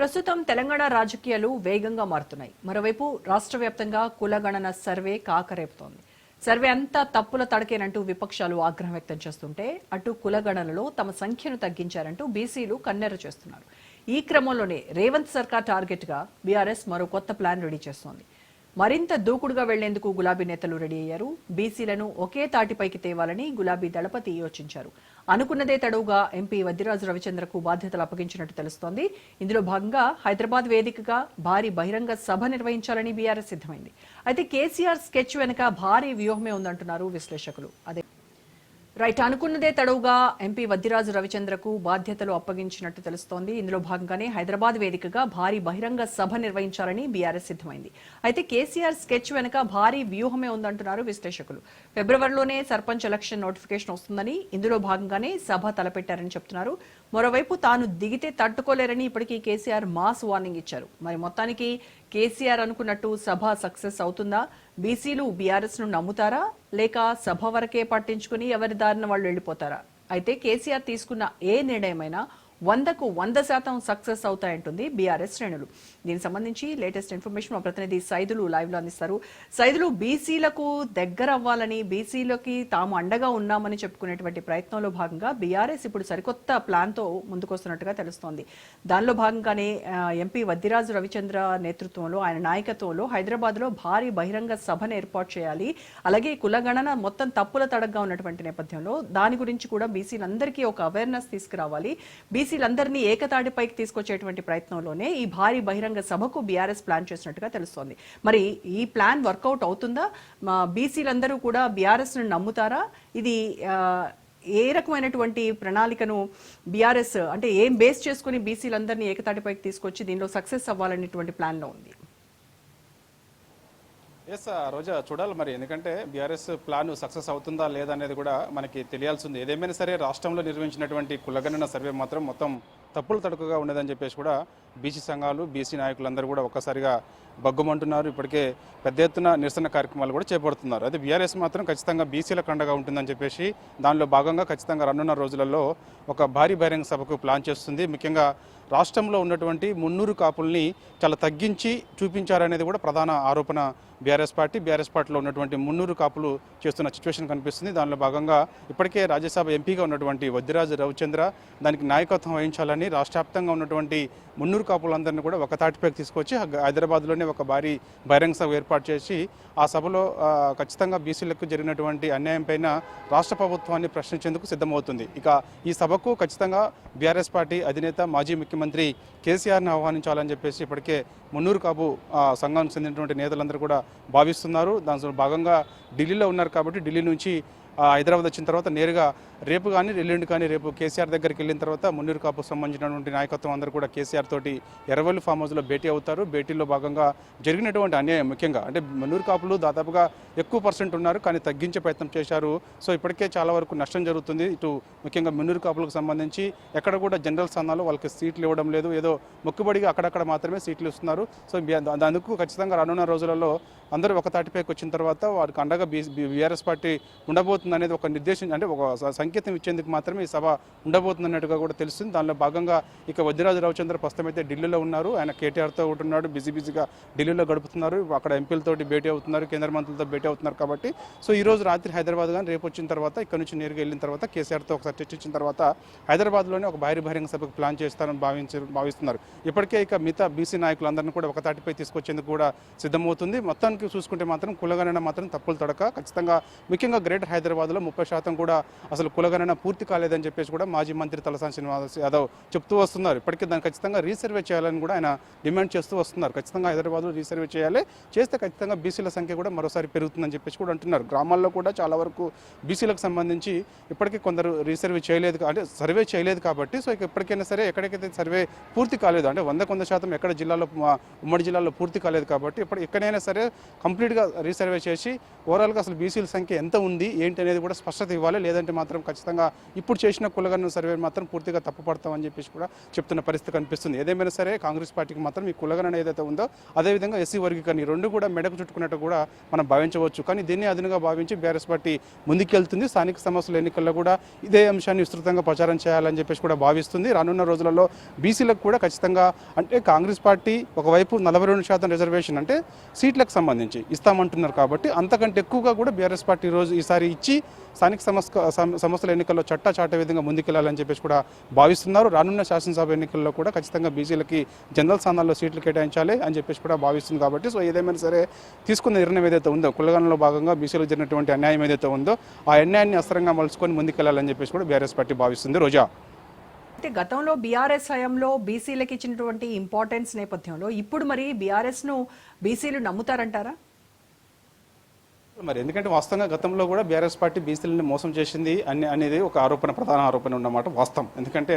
ప్రస్తుతం తెలంగాణ రాజకీయాలు వేగంగా మారుతున్నాయి. మరోవైపు రాష్ట్ర వ్యాప్తంగా కులగణన సర్వే కాకరేపుతోంది. సర్వే అంతా తప్పుల తడకేనంటూ విపక్షాలు ఆగ్రహం వ్యక్తం చేస్తుంటే అటు కులగణనలో తమ సంఖ్యను తగ్గించారంటూ బీసీలు కన్నెర చేస్తున్నారు. ఈ క్రమంలోనే రేవంత్ సర్కార్ టార్గెట్గా బీఆర్ఎస్ మరో కొత్త ప్లాన్ రెడీ చేస్తోంది. మరింత దూకుడుగా వెళ్ళేందుకు గులాబీ నేతలు రెడీ అయ్యారు. బీసీలను ఒకే తాటిపైకి తేవాలని గులాబీ దళపతి యోచించారు. అనుకున్నదే తడవుగా ఎంపీ వద్దిరాజు రవిచంద్రకు బాధ్యతలు అప్పగించినట్టు తెలుస్తోంది. ఇందులో భాగంగా హైదరాబాద్ వేదికగా భారీ బహిరంగ సభ నిర్వహించాలని బీఆర్ఎస్ సిద్ధమైంది. అయితే కేసీఆర్ స్కెచ్ వెనుక భారీ వ్యూహమే ఉందంటున్నారు విశ్లేషకులు. అదే రైట్ అనుకున్నదే తడవుగా ఎంపీ వద్దిరాజు రవిచంద్రకు బాధ్యతలు అప్పగించినట్టు తెలుస్తోంది. ఇందులో భాగంగానే హైదరాబాద్ వేదికగా భారీ బహిరంగ సభ నిర్వహించాలని బీఆర్ఎస్ సిద్ధమైంది. అయితే కేసీఆర్ స్కెచ్ వెనుక భారీ వ్యూహమే ఉందంటున్నారు విశ్లేషకులు. ఫిబ్రవరిలోనే సర్పంచ్ ఎలక్షన్ నోటిఫికేషన్ వస్తుందని ఇందులో భాగంగానే సభ తలపెట్టారని చెప్తున్నారు. మరోవైపు తాను దిగితే తట్టుకోలేరని ఇప్పటికీ కేసీఆర్ మాస్ వార్నింగ్ ఇచ్చారు. మరి మొత్తానికి కేసీఆర్ అనుకున్నట్టు సభ సక్సెస్ అవుతుందా? బీసీలు బీఆర్ఎస్ను నమ్ముతారా? లేక సభ వరకే పట్టించుకుని ఎవరి దారిన వాళ్ళు వెళ్ళిపోతారా? అయితే కేసీఆర్ తీసుకున్న ఏ నిర్ణయమైనా వందకు వంద శాతం సక్సెస్ అవుతాయంటుంది బీఆర్ఎస్ శ్రేణులు. దీనికి సంబంధించి లేటెస్ట్ ఇన్ఫర్మేషన్ మా ప్రతినిధి సైదులు లైవ్లో అందిస్తారు. సైదులు బీసీలకు దగ్గర అవ్వాలని బీసీలకి తాము అండగా ఉన్నామని చెప్పుకునేటువంటి ప్రయత్నంలో భాగంగా బీఆర్ఎస్ ఇప్పుడు సరికొత్త ప్లాన్తో ముందుకొస్తున్నట్టుగా తెలుస్తోంది. దానిలో భాగంగానే ఎంపీ వద్దిరాజు రవిచంద్ర నేతృత్వంలో ఆయన నాయకత్వంలో హైదరాబాద్లో భారీ బహిరంగ సభను ఏర్పాటు చేయాలి. అలాగే కులగణన మొత్తం తప్పుల తడగ్గా ఉన్నటువంటి నేపథ్యంలో దాని గురించి కూడా బీసీలందరికీ ఒక అవేర్నెస్ తీసుకురావాలి. బీసీ బీసీలందరినీ ఏకతాటిపైకి తీసుకొచ్చేటువంటి ప్రయత్నంలోనే ఈ భారీ బహిరంగ సభకు బీఆర్ఎస్ ప్లాన్ చేసినట్టుగా తెలుస్తోంది. మరి ఈ ప్లాన్ వర్కౌట్ అవుతుందా? మా బీసీలందరూ కూడా బీఆర్ఎస్ను నమ్ముతారా? ఇది ఏ రకమైనటువంటి ప్రణాళికను బీఆర్ఎస్ అంటే ఏం బేస్ చేసుకుని బీసీలందరినీ ఏకతాటిపైకి తీసుకొచ్చి దీనిలో సక్సెస్ అవ్వాలనేటువంటి ప్లాన్లో ఉంది? ఎస్ రోజా చూడాలి మరి. ఎందుకంటే బీఆర్ఎస్ ప్లాన్ సక్సెస్ అవుతుందా లేదా అనేది కూడా మనకి తెలియాల్సి ఉంది ఏదేమైనా సరే రాష్ట్రంలో నిర్వహించినటువంటి కులగణన సర్వే మాత్రం మొత్తం తప్పులు తడుకుగా ఉండదని చెప్పేసి కూడా బీసీ సంఘాలు బీసీ నాయకులందరూ కూడా ఒక్కసారిగా బగ్గుమంటున్నారు. ఇప్పటికే పెద్ద ఎత్తున నిరసన కార్యక్రమాలు కూడా చేపడుతున్నారు. అదే బీఆర్ఎస్ మాత్రం ఖచ్చితంగా బీసీల కండగా ఉంటుందని చెప్పేసి దానిలో భాగంగా ఖచ్చితంగా రానున్న రోజులలో ఒక భారీ బహిరంగ సభకు ప్లాన్ చేస్తుంది. ముఖ్యంగా రాష్ట్రంలో ఉన్నటువంటి మున్నూరు కాపుల్ని చాలా తగ్గించి చూపించారనేది కూడా ప్రధాన ఆరోపణ బీఆర్ఎస్ పార్టీ. బీఆర్ఎస్ పార్టీలో ఉన్నటువంటి మున్నూరు కాపులు చేస్తున్న సిచ్యువేషన్ కనిపిస్తుంది. దానిలో భాగంగా ఇప్పటికే రాజ్యసభ ఎంపీగా ఉన్నటువంటి వద్దిరాజు రవిచంద్ర దానికి నాయకత్వం వహించాలని రాష్ట్ర వ్యాప్తంగా ఉన్నటువంటి మున్నూరు కాపులందరినీ కూడా ఒక తాటిపైకి తీసుకొచ్చి హైదరాబాద్లోనే ఒక భారీ బహిరంగ సభ ఏర్పాటు చేసి ఆ సభలో ఖచ్చితంగా బీసీలకు జరిగినటువంటి అన్యాయం పైన రాష్ట్ర ప్రభుత్వాన్ని ప్రశ్నించేందుకు సిద్ధమవుతుంది. ఇక ఈ సభకు ఖచ్చితంగా బీఆర్ఎస్ పార్టీ అధినేత మాజీ ముఖ్యమంత్రి కేసీఆర్ని ఆహ్వానించాలని చెప్పేసి ఇప్పటికే మున్నూరు కాపు సంఘానికి చెందినటువంటి నేతలందరూ కూడా భావిస్తున్నారు. దానిలో భాగంగా ఢిల్లీలో ఉన్నారు కాబట్టి ఢిల్లీ నుంచి హైదరాబాద్ వచ్చిన తర్వాత నేరుగా రేపు కానీ ఎల్లుండి కానీ రేపు కేసీఆర్ దగ్గరికి వెళ్ళిన తర్వాత మున్నూరు కాపు సంబంధించినటువంటి నాయకత్వం అందరూ కూడా కేసీఆర్ తోటి ఎర్రవల్లి ఫామ్ హౌస్లో భేటీ అవుతారు. భేటీలో భాగంగా జరిగినటువంటి అన్యాయం ముఖ్యంగా. అంటే మున్నూరు కాపులు దాదాపుగా ఎక్కువ పర్సెంట్ ఉన్నారు కానీ తగ్గించే ప్రయత్నం చేశారు. సో ఇప్పటికే చాలా వరకు నష్టం జరుగుతుంది. ఇటు ముఖ్యంగా మున్నూరు కాపులకు సంబంధించి ఎక్కడ కూడా జనరల్ స్థానాల్లో వాళ్ళకి సీట్లు ఇవ్వడం లేదు. ఏదో మొక్కుబడిగా అక్కడక్కడ మాత్రమే సీట్లు ఇస్తున్నారు. సో అందుకు ఖచ్చితంగా రానున్న రోజులలో అందరూ ఒక తాటిపైకి వచ్చిన తర్వాత వారికి అండగా బీ బీఆర్ఎస్ పార్టీ ఉండబోతుంది. అనేది ఒక నిర్దేశం అంటే ఒక సంకేతం ఇచ్చేందుకు మాత్రమే ఈ సభ ఉండబోతుంది అన్నట్టుగా కూడా తెలుస్తుంది. దానిలో భాగంగా ఇక వద్దిరాజు రవిచంద్ర ప్రస్తుతం అయితే ఢిల్లీలో ఉన్నారు. ఆయన కేటీఆర్తో ఉంటున్నాడు బిజీ బిజీగా ఢిల్లీలో గడుపుతున్నారు. అక్కడ ఎంపీలతోటి భేటీ అవుతున్నారు. కేంద్ర మంత్రులతో భేటీ అవుతున్నారు కాబట్టి. సో ఈ రోజు రాత్రి హైదరాబాద్ కానీ రేపు వచ్చిన తర్వాత ఇక్కడ నుంచి నేరుగా వెళ్ళిన తర్వాత కేసీఆర్తో ఒకసారి చర్చించిన తర్వాత హైదరాబాద్లోనే ఒక భారీ బహిరంగ సభకు ప్లాన్ చేస్తారని భావించి భావిస్తున్నారు. ఇప్పటికే ఇక మిగతా బీసీ నాయకులందరినీ కూడా ఒక తాటిపై తీసుకొచ్చేందుకు కూడా సిద్ధమవుతుంది. మొత్తానికి చూసుకుంటే మాత్రం కులగణన మాత్రం తప్పులు తడక ఖచ్చితంగా ముఖ్యంగా గ్రేటర్ హైదరాబాద్లో ముప్పై శాతం కూడా అసలు కులగణన పూర్తి కాలేదని చెప్పేసి కూడా మాజీ మంత్రి తలసాని శ్రీనివాస్ యాదవ్ చెప్తూ వస్తున్నారు. ఇప్పటికీ దాన్ని ఖచ్చితంగా రీసర్వే చేయాలని కూడా ఆయన డిమాండ్ చేస్తూ వస్తున్నారు. ఖచ్చితంగా హైదరాబాద్లో రీసర్వే చేయాలి. చేస్తే ఖచ్చితంగా బీసీల సంఖ్య కూడా మరోసారి పెరుగుతుందని చెప్పేసి కూడా అంటున్నారు. గ్రామాల్లో కూడా చాలా వరకు బీసీలకు సంబంధించి ఇప్పటికీ కొందరు రీసర్వే చేయలేదు అంటే సర్వే చేయలేదు కాబట్టి సో ఇక ఎప్పటికైనా సరే ఎక్కడికైతే సర్వే పూర్తి కాలేదు అంటే వంద కొంద శాతం ఎక్కడ జిల్లాలో మా ఉమ్మడి జిల్లాలో పూర్తి కాలేదు కాబట్టి ఇప్పుడు ఎక్కడైనా సరే కంప్లీట్గా రీసర్వే చేసి ఓవరాల్గా అసలు బీసీల సంఖ్య ఎంత ఉంది ఏంటి ఏంటి అనేది కూడా స్పష్టత ఇవ్వాలి. లేదంటే మాత్రం ఖచ్చితంగా ఇప్పుడు చేసిన కులగన్న సర్వే మాత్రం పూర్తిగా తప్పుపడతామని చెప్పేసి కూడా చెప్తున్న పరిస్థితి కనిపిస్తుంది. ఏదేమైనా సరే కాంగ్రెస్ పార్టీకి మాత్రం ఈ కులగణన ఏదైతే ఉందో అదేవిధంగా ఎస్సీ వర్గీకరణ ఈ రెండు కూడా మెడకు చుట్టుకున్నట్టు కూడా మనం భావించవచ్చు. కానీ దీన్ని అదునుగా భావించి బీఆర్ఎస్ పార్టీ ముందుకెళ్తుంది. స్థానిక సమస్యల ఎన్నికల్లో కూడా ఇదే అంశాన్ని విస్తృతంగా ప్రచారం చేయాలని చెప్పేసి కూడా భావిస్తుంది. రానున్న రోజులలో బీసీలకు కూడా ఖచ్చితంగా అంటే కాంగ్రెస్ పార్టీ ఒకవైపు నలభై రెండు శాతం రిజర్వేషన్ అంటే సీట్లకు సంబంధించి ఇస్తామంటున్నారు కాబట్టి అంతకంటే ఎక్కువగా కూడా బీఆర్ఎస్ పార్టీ రోజు ఈసారి ఇచ్చి స్థానిక సంస్థ సంస్థల ఎన్నికల్లో చట్టా చాట విధంగా ముందుకెళ్ళాలని చెప్పేసి కూడా భావిస్తున్నారు. రానున్న శాసనసభ ఎన్నికల్లో కూడా ఖచ్చితంగా బీసీలకి జనరల్ స్థానాల్లో సీట్లు కేటాయించాలి అని చెప్పేసి కూడా భావిస్తుంది కాబట్టి సో ఏదేమైనా సరే తీసుకున్న నిర్ణయం ఏదైతే ఉందో కులగనంలో భాగంగా బీసీలకు జరిగినటువంటి అన్యాయం ఏదైతే ఉందో ఆ అన్యాయాన్ని అస్త్రంగా మలుచుకొని ముందుకెళ్ళాలని చెప్పేసి కూడా బీఆర్ఎస్ పార్టీ భావిస్తుంది. రోజా. అయితే గతంలో బీఆర్ఎస్ హయాంలో బీసీలకు ఇచ్చినటువంటి ఇంపార్టెన్స్ నేపథ్యంలో ఇప్పుడు మరి బీఆర్ఎస్ను బీసీలు నమ్ముతారంటారా? మరి ఎందుకంటే వాస్తవంగా గతంలో కూడా బీఆర్ఎస్ పార్టీ బీసీలని మోసం చేసింది అని అనేది ఒక ఆరోపణ ప్రధాన ఆరోపణ ఉన్నమాట వాస్తవం. ఎందుకంటే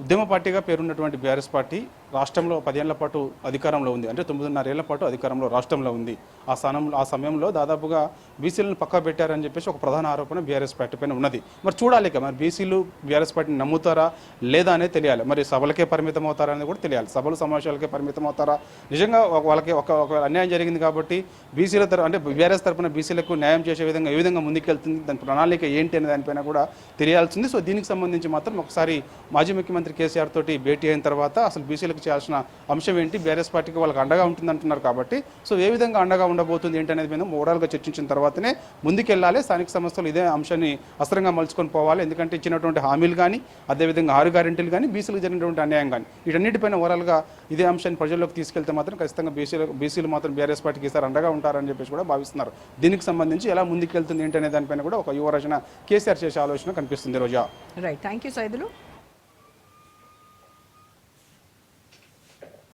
ఉద్యమ పార్టీగా పేరున్నటువంటి బీఆర్ఎస్ పార్టీ రాష్ట్రంలో పదేళ్ళ పాటు అధికారంలో ఉంది. అంటే తొమ్మిదిన్నరేళ్ళ పాటు అధికారంలో రాష్ట్రంలో ఉంది. ఆ స్థానంలో ఆ సమయంలో దాదాపుగా బీసీలను పక్కా పెట్టారని చెప్పేసి ఒక ప్రధాన ఆరోపణ బీఆర్ఎస్ పార్టీ పైన ఉన్నది. మరి చూడాలి మరి బీసీలు బీఆర్ఎస్ పార్టీని నమ్ముతారా లేదా అనేది తెలియాలి. మరి సభలకే పరిమితం అవుతారా అనేది కూడా తెలియాలి. సభలు సమావేశాలకే పరిమితం అవుతారా? నిజంగా వాళ్ళకి ఒక ఒక అన్యాయం జరిగింది కాబట్టి బీసీల తరఫు అంటే బీఆర్ఎస్ తరఫున బీసీలకు న్యాయం చేసే విధంగా ఏ విధంగా ముందుకెళ్తుంది దాని ప్రణాళిక ఏంటి అనే దానిపైన కూడా తెలియాల్సింది సో దీనికి సంబంధించి మాత్రం ఒకసారి మాజీ ముఖ్యమంత్రి కేసీఆర్ తోటి భేటీ అయిన తర్వాత అసలు బీసీలకు చేయాల్సిన అంశం ఏంటి? బీఆర్ఎస్ పార్టీకి వాళ్ళకి అండగా ఉంటుంది అంటున్నారు కాబట్టి సో ఏ విధంగా అండగా ఉండబోతుంది ఏంటి అనేది మీద ఓవరాల్గా చర్చించిన తర్వాతనే ముందుకెళ్ళాలి. స్థానిక సంస్థలు ఇదే అంశాన్ని అస్త్రంగా మలుచుకొని పోవాలి. ఎందుకంటే ఇచ్చినటువంటి హామీలు కానీ అదేవిధంగా ఆరు గ్యారెంటీలు కానీ బీసీలకు జరిగినటువంటి అన్యాయం కానీ వీటన్నిటిపైన ఓవరాల్గా ఇదే అంశాన్ని ప్రజల్లోకి తీసుకెళ్తే మాత్రం ఖచ్చితంగా బీసీలు బీసీలు మాత్రం బీఆర్ఎస్ పార్టీకి ఈసారి అండగా ఉంటారని చెప్పేసి కూడా భావిస్తున్నారు. దీనికి సంబంధించి ఎలా ముందుకెళ్తుంది ఏంటి అనే దానిపైన కూడా ఒక యువ రచన కేసీఆర్ చేసే ఆలోచన కనిపిస్తుంది Roja. Right thank you Saidulu